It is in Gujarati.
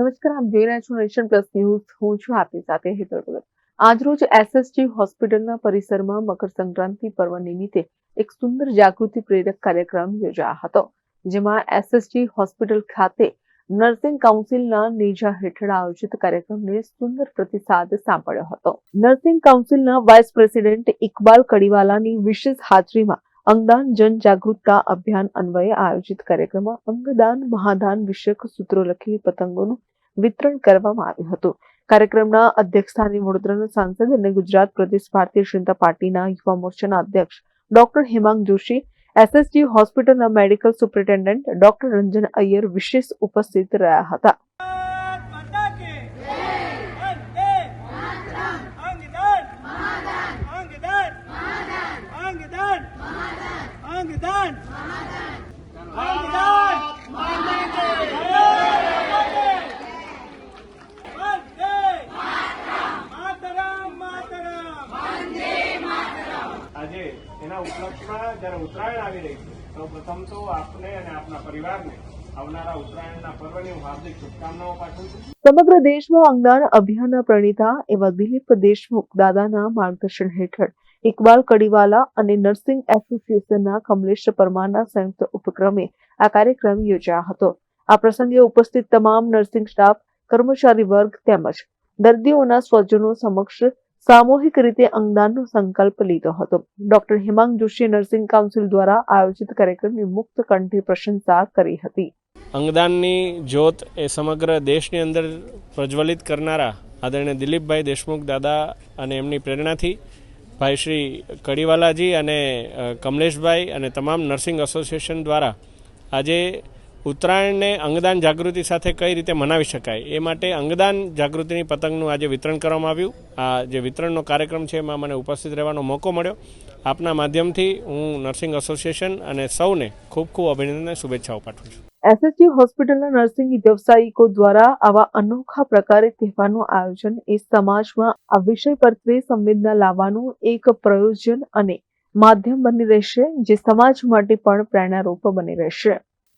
નમસ્કાર, આપ જોઈ રહ્યા છો નેશન પ્લસ ન્યૂઝ. હું છું આપની સાથે હેતર ભગત. આજરોજ એસએસજી હોસ્પિટલના પરિસરમાં મકર સંક્રાંતિ પર્વ નિમિત્તે એક સુંદર જાગૃતિ પ્રેરક કાર્યક્રમ યોજાયો હતો, જેમાં એસએસજી હોસ્પિટલ ખાતે નર્સિંગ કાઉન્સિલના નેજા હેઠળ આયોજિત કાર્યક્રમને સુંદર પ્રતિસાદ સાંપડ્યો હતો. નર્સિંગ કાઉન્સિલના વાઇસ પ્રેસિડેન્ટ ઇકબાલ કડીવાલાની વિશેષ હાજરીમાં અંગદાન જન જાગૃતતા અભિયાન અન્વયે આયોજિત કાર્યક્રમમાં અંગદાન, મહાદાન વિષયક સૂત્રો લખી પતંગોનું વિતરણ કરવામાં આવ્યું હતું. કાર્યક્રમના અધ્યક્ષસ્થાને વડોદરાના સાંસદ અને ગુજરાત પ્રદેશ ભારતીય જનતા પાર્ટીના યુવા મોરચાના અધ્યક્ષ ડોક્ટર હેમાંગ જોશી એસએસજી હોસ્પિટલના medical superintendent doctor Ranjan Iyer વિશેષ ઉપસ્થિત રહ્યા હતા. એના ઉપલક્ષમાં જ્યારે ઉત્તરાયણ આવી રહી છે સૌ પ્રથમ તો આપને અને આપના પરિવારને સમગ્ર દેશમાં અંગદાન અભિયાનના પ્રણીતા એવા દિલીપ દેશમુખ દાદાના માર્ગદર્શન હેઠળ ઇકબાલ કડીવાલા અને નર્સિંગ એસોસિએશનના કમલેશ પરમારના સંયુક્ત ઉપક્રમે આ કાર્યક્રમ યોજાયો હતો. આ પ્રસંગે ઉપસ્થિત તમામ નર્સિંગ સ્ટાફ, કર્મચારી વર્ગ તેમજ દર્દીઓના સ્વજનો સમક્ષ સામૂહિક રીતે અંગદાનનો સંકલ્પ લીધો હતો. Doctor Hemang Joshi nursing council દ્વારા આયોજિત કાર્યક્રમની મુક્ત કંઠી પ્રશંસા કરી હતી. અંગદાનની જ્યોત એ સમગ્ર દેશની અંદર પ્રજ્વલિત કરનારા આદરણીય દિલીપભાઈ દેશમુખ દાદા અને એમની પ્રેરણાથી ભાઈ શ્રી કડીવાલાજી અને કમલેશભાઈ અને તમામ નર્સિંગ એસોસિએશન દ્વારા આજે ઉત્તરાયણને અંગદાન જાગૃતિ સાથે કઈ રીતે મનાવી શકાય એ માટે અંગદાન જાગૃતિની પતંગનું આજે વિતરણ કરવામાં આવ્યું. આ જે વિતરણનો કાર્યક્રમ છે એમાં મને ઉપસ્થિત રહેવાનો મોકો મળ્યો. આપના માધ્યમથી હું નર્સિંગ એસોસિએશન અને સૌને ખૂબ ખૂબ અભિનંદન અને શુભેચ્છાઓ પાઠવું છું. એસએસજી હોસ્પિટલના નર્સિંગ વ્યવસાયિકો દ્વારા આવા અનોખા પ્રકારે તહેવારનું આયોજન એ સમાજમાં આ વિષય પ્રત્યે સંવેદના લાવવાનું એક પ્રયોજન અને માધ્યમ બની રહેશે, જે સમાજ માટે પણ પ્રેરણારૂપ બની રહેશે.